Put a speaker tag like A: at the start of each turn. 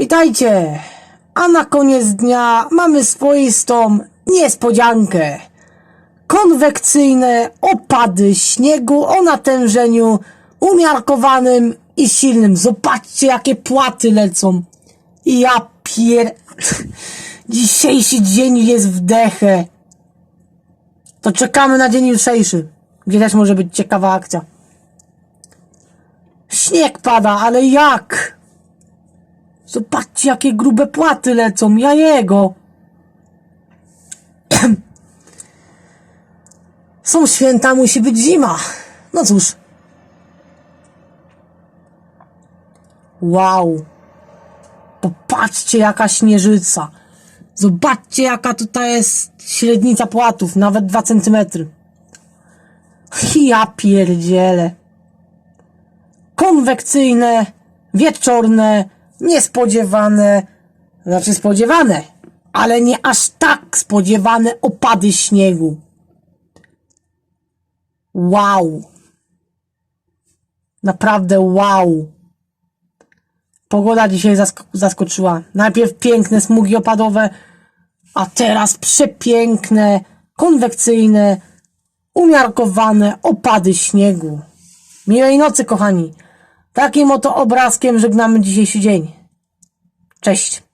A: Witajcie! A na koniec dnia mamy swoistą niespodziankę. Konwekcyjne opady śniegu o natężeniu umiarkowanym i silnym. Zobaczcie, jakie płaty lecą. Ja pier... Dzisiejszy dzień jest w dechę. To czekamy na dzień jutrzejszy, gdzie też może być ciekawa akcja. Śnieg pada, ale jak? Zobaczcie, jakie grube płaty lecą. Ja jego. Są święta, musi być zima. No cóż. Wow. Popatrzcie, jaka śnieżyca. Zobaczcie, jaka tutaj jest średnica płatów. Nawet 2 centymetry. Ja pierdzielę. Konwekcyjne, wieczorne, niespodziewane, znaczy spodziewane, ale nie aż tak spodziewane opady śniegu. Wow. Naprawdę wow. Pogoda dzisiaj zask- zaskoczyła. Najpierw piękne smugi opadowe, a teraz przepiękne, konwekcyjne, umiarkowane opady śniegu. Miłej nocy, kochani. Takim oto obrazkiem żegnamy dzisiejszy dzień. Cześć.